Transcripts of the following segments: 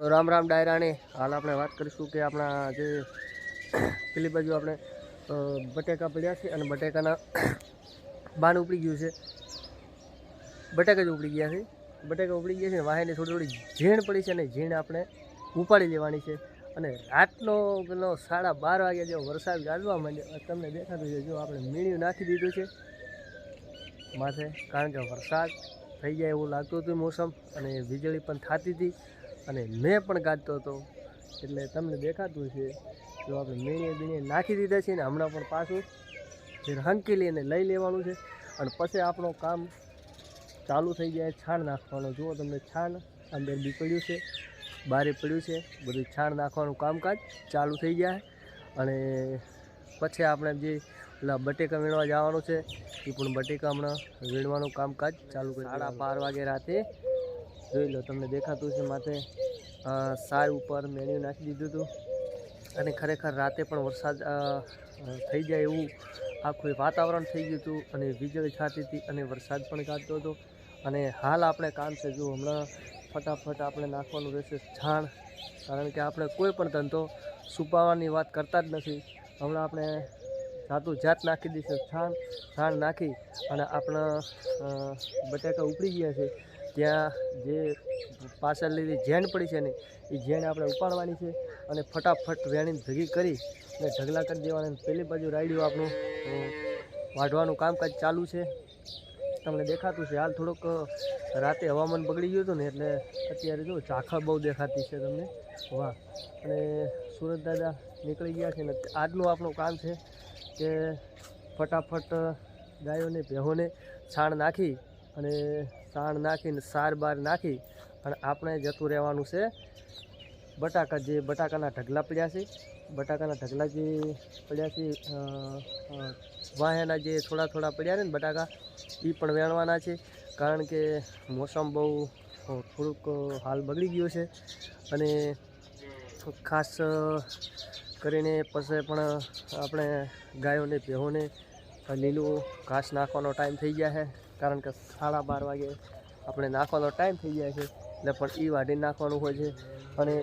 તો રામ રામ ડાયરાને હાલ આપણે વાત કરીશું કે આપણા જે પેલી બાજુ આપણે બટેકા પડ્યા છે અને બટેકાના બાન ઉપડી ગયું છે. બટેકા જ ઉપડી ગયા છે. બટેકા ઉપડી ગયા છે વાહેને થોડી થોડી ઝીણ પડી છે અને ઝીણ આપણે ઉપાડી લેવાની છે. અને રાતનો પેલો સાડા બાર વાગ્યા જેવો વરસાદ ગાજવા માંડ્યો. તમને દેખાતું છે, જો આપણે મીણ્યું નાખી દીધું છે માથે, કારણ કે વરસાદ થઈ જાય એવું લાગતું હતું મોસમ અને વીજળી પણ થતી હતી. અને મેં પણ ગાજતો હતો. એટલે તમને દેખાતું છે જો આપણે મીણીએ બીણીએ નાખી દીધા છે ને હમણાં પણ પાછું જે હંકી લઈને લઈ લેવાનું છે. અને પછી આપણું કામ ચાલુ થઈ જાય છાણ નાખવાનું. જુઓ તમને છાણ અંદર બી પડ્યું છે, બારે પડ્યું છે. બધું છાણ નાખવાનું કામકાજ ચાલુ થઈ જાય. અને પછી આપણે જે પેલા બટેકા વીણવા જવાનું છે, એ પણ બટેકા હમણાં વીણવાનું કામકાજ ચાલુ કરી સાડા બાર વાગે રાતે જોઈ લો, તમને દેખાતું છે માથે સાર ઉપર મેળ્યું નાખી દીધું હતું. અને ખરેખર રાતે પણ વરસાદ થઈ જાય એવું આખું વાતાવરણ થઈ ગયું હતું અને વીજળી છાતી હતી અને વરસાદ પણ કાઢતો હતો. અને હાલ આપણે કામ છે, જો હમણાં ફટાફટ આપણે નાખવાનું રહેશે છાણ. કારણ કે આપણે કોઈ પણ ધંધો છુપાવવાની વાત કરતા જ નથી. હમણાં આપણે જાતું જાત નાખી દઈશું, છાણ છાણ નાખી અને આપણા બટાકા ઉપડી ગયા છે. ત્યાં જે પાછળ લીધી ઝેન પડી છે ને, એ જેન આપણે ઉપાડવાની છે અને ફટાફટ વેણીને ભેગી કરી અને ઢગલા કરી દેવાના. પેલી બાજુ રાયડું આપણું વાઢવાનું કામકાજ ચાલુ છે. તમને દેખાતું છે. હાલ થોડોક રાતે હવામાન બગડી ગયું હતું ને, એટલે અત્યારે જો ઝાખળ બહુ દેખાતી છે તમને. વાહ. અને સુરત દાદા નીકળી ગયા છે ને, આજનું આપણું કામ છે કે ફટાફટ ગાયોને, ભેહોને છાણ નાખી અને તાણ નાખીને સાર બાર નાખી અને આપણે જતું રહેવાનું છે બટાકા જે બટાકાના ઢગલા પડ્યા છે. બટાકાના ઢગલા જે પડ્યા છે અ, જે થોડા થોડા પડ્યા ને બટાકા એ પણ વેણવાના છે. કારણ કે મોસમ બહુ થોડુંક હાલ બગડી ગયું છે અને ખાસ કરીને પછી પણ આપણે ગાયોને ભેહોને લીલું ઘાસ નાખવાનો ટાઈમ થઈ ગયા છે. કારણ કે સાડા બાર વાગે આપણે નાખવાનો ટાઈમ થઈ જાય છે, એટલે પણ એ વાઢી નાખવાનું હોય છે. અને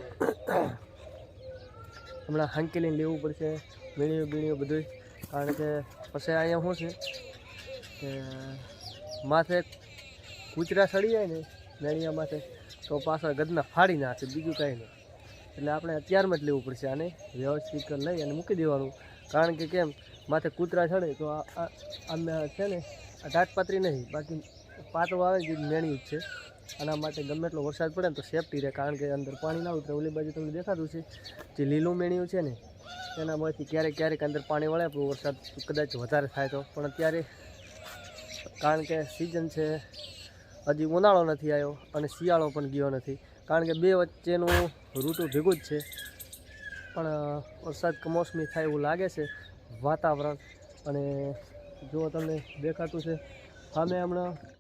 હમણાં હાંકેલીને લેવું પડશે, વીણીયું, બીણીયું બધું કારણ કે પછી અહીંયા શું છે કે માથે કૂતરા સડી જાય ને, મેળિયા માથે, તો પાછળ ગદના ફાડી નાખે, બીજું કાંઈ નહીં. એટલે આપણે અત્યારમાં જ લેવું પડશે આને વ્યવસ્થિત લઈ અને મૂકી દેવાનું. કારણ કે કેમ, માથે કૂતરા ચડે તો આ અમે છે ને આ નહીં, બાકી પાતળો આવે જે મેણ્યું જ છે. આના માટે ગમે એટલો વરસાદ પડે ને તો સેફટી રહે, કારણ કે અંદર પાણી ના ઉતરે ઓલી બાજુ તમને દેખાતું છે. જે લીલું મેણ્યું છે ને, એનામાંથી ક્યારેક ક્યારેક અંદર પાણી વળે, પણ વરસાદ કદાચ વધારે થાય તો. પણ અત્યારે કારણ કે સિઝન છે, હજી ઉનાળો નથી આવ્યો અને શિયાળો પણ ગયો નથી. કારણ કે બે વચ્ચેનું ઋતુ ભેગું જ છે. પણ વરસાદ કમોસમી થાય એવું લાગે છે, વાતાવરણ અને જો તમને દેખાતું છે. સામે હમણાં